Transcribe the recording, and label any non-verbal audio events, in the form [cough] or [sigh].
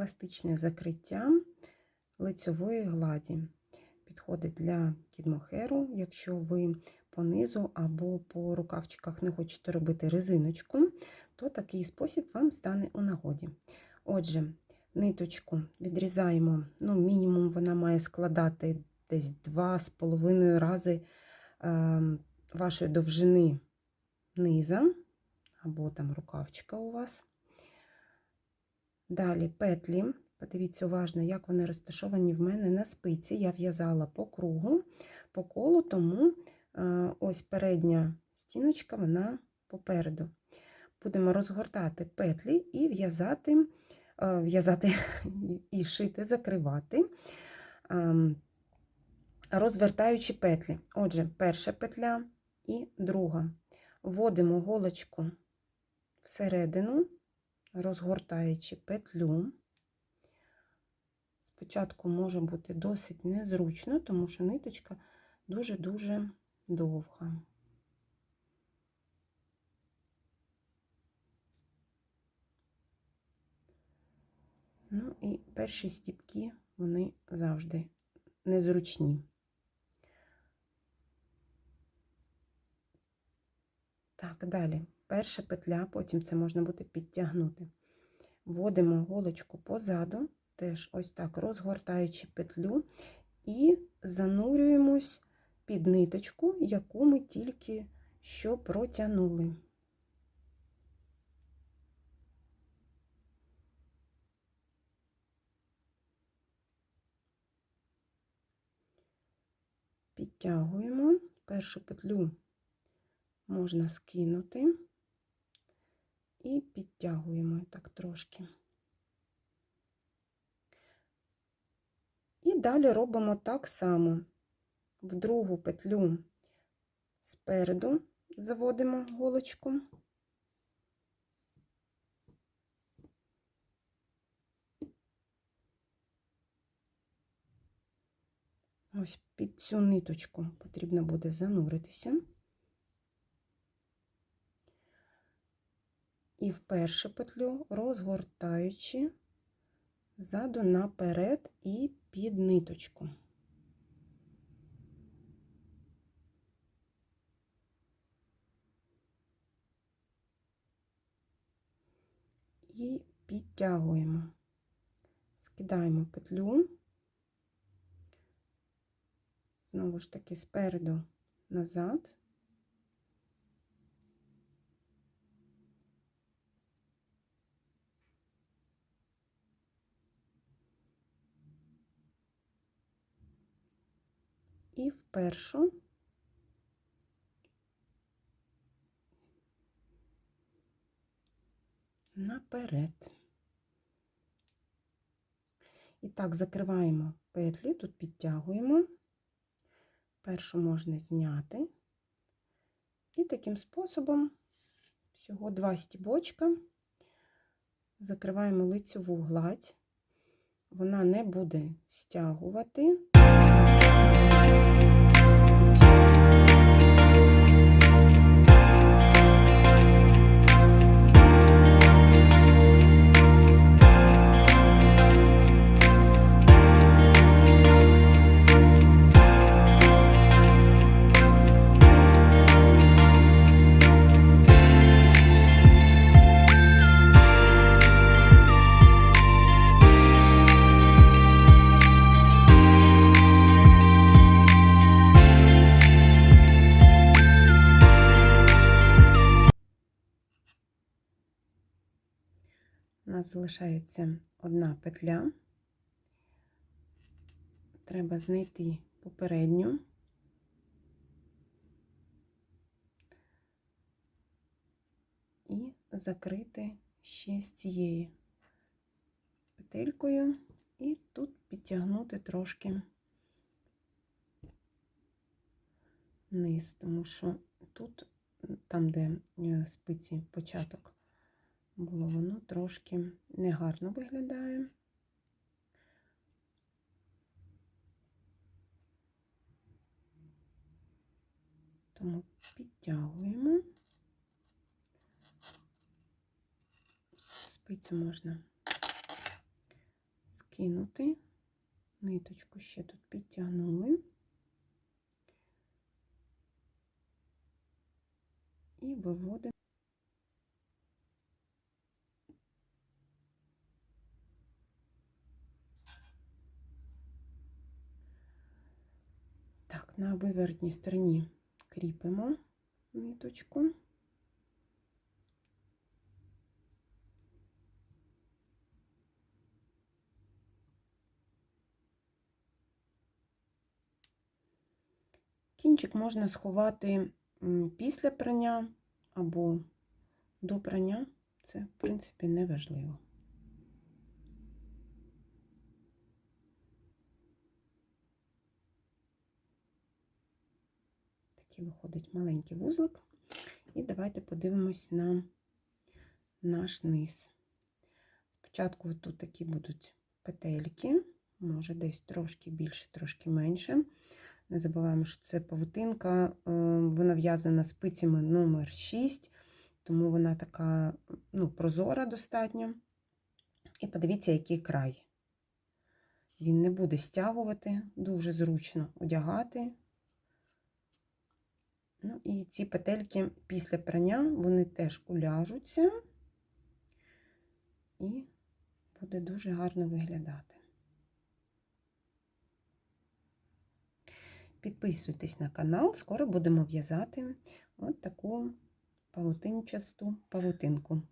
еластичне закриття лицьової гладі. Підходить для кідмохеру, якщо ви по низу або по рукавчиках не хочете робити резиночку, то такий спосіб вам стане у нагоді. Отже, ниточку відрізаємо, ну, мінімум вона має складати десь 2,5 рази е, вашої довжини низа, або там рукавчика у вас. Далі петлі. Подивіться уважно, як вони розташовані в мене на спиці. Я в'язала по кругу, по колу, тому е, ось передня стіночка, вона попереду. Будемо розгортати петлі і в'язати, е, в'язати [laughs] і шити, закривати, ем, розвертаючи петлі. Отже, перша петля і друга. Вводимо голочку всередину, розгортаючи петлю. Спочатку може бути досить незручно, тому що ниточка дуже-дуже довга. Ну і перші стіпки, вони завжди незручні. Так, далі. Перша петля, потім це можна буде підтягнути. Вводимо голочку позаду, теж ось так розгортаючи петлю, і занурюємось під ниточку, яку ми тільки що протягнули. Підтягуємо першу петлю можна скинути і підтягуємо так трошки. І далі робимо так само в другу петлю спереду заводимо голочку. Ось під цю ниточку потрібно буде зануритися. І в першу петлю розгортаючи ззаду наперед і під ниточку. І підтягуємо, скидаємо петлю, знову ж таки спереду назад. І в першу. Наперед. І так, закриваємо петлі, тут підтягуємо, першу можна зняти, і таким способом всього два стібочка, закриваємо лицьову гладь, вона не буде стягувати. У нас залишається одна петля. Треба знайти попередню. І закрити ще з цією петелькою, і тут підтягнути трошки низ, тому що тут, там, де е, спиці початок, було воно трошки негарно виглядає. Тому підтягуємо. Спицю можна накинути, ниточку ще тут підтягнули. І виводимо. Так, на вивертній стороні кріпимо ниточку. Кінчик можна сховати після прання або до прання. Це, в принципі, не важливо. Такий виходить маленький вузлик. І давайте подивимось на наш низ. Спочатку тут такі будуть петельки, може десь трошки більше, трошки менше. Не забуваємо, що це павутинка, е, вона в'язана спицями номер 6, тому вона така ну, прозора достатньо. І подивіться, який край. Він не буде стягувати, дуже зручно одягати. Ну і ці петельки після прання вони теж уляжуться і буде дуже гарно виглядати. Підписуйтесь на канал, скоро будемо в'язати от таку павутинчасту павутинку.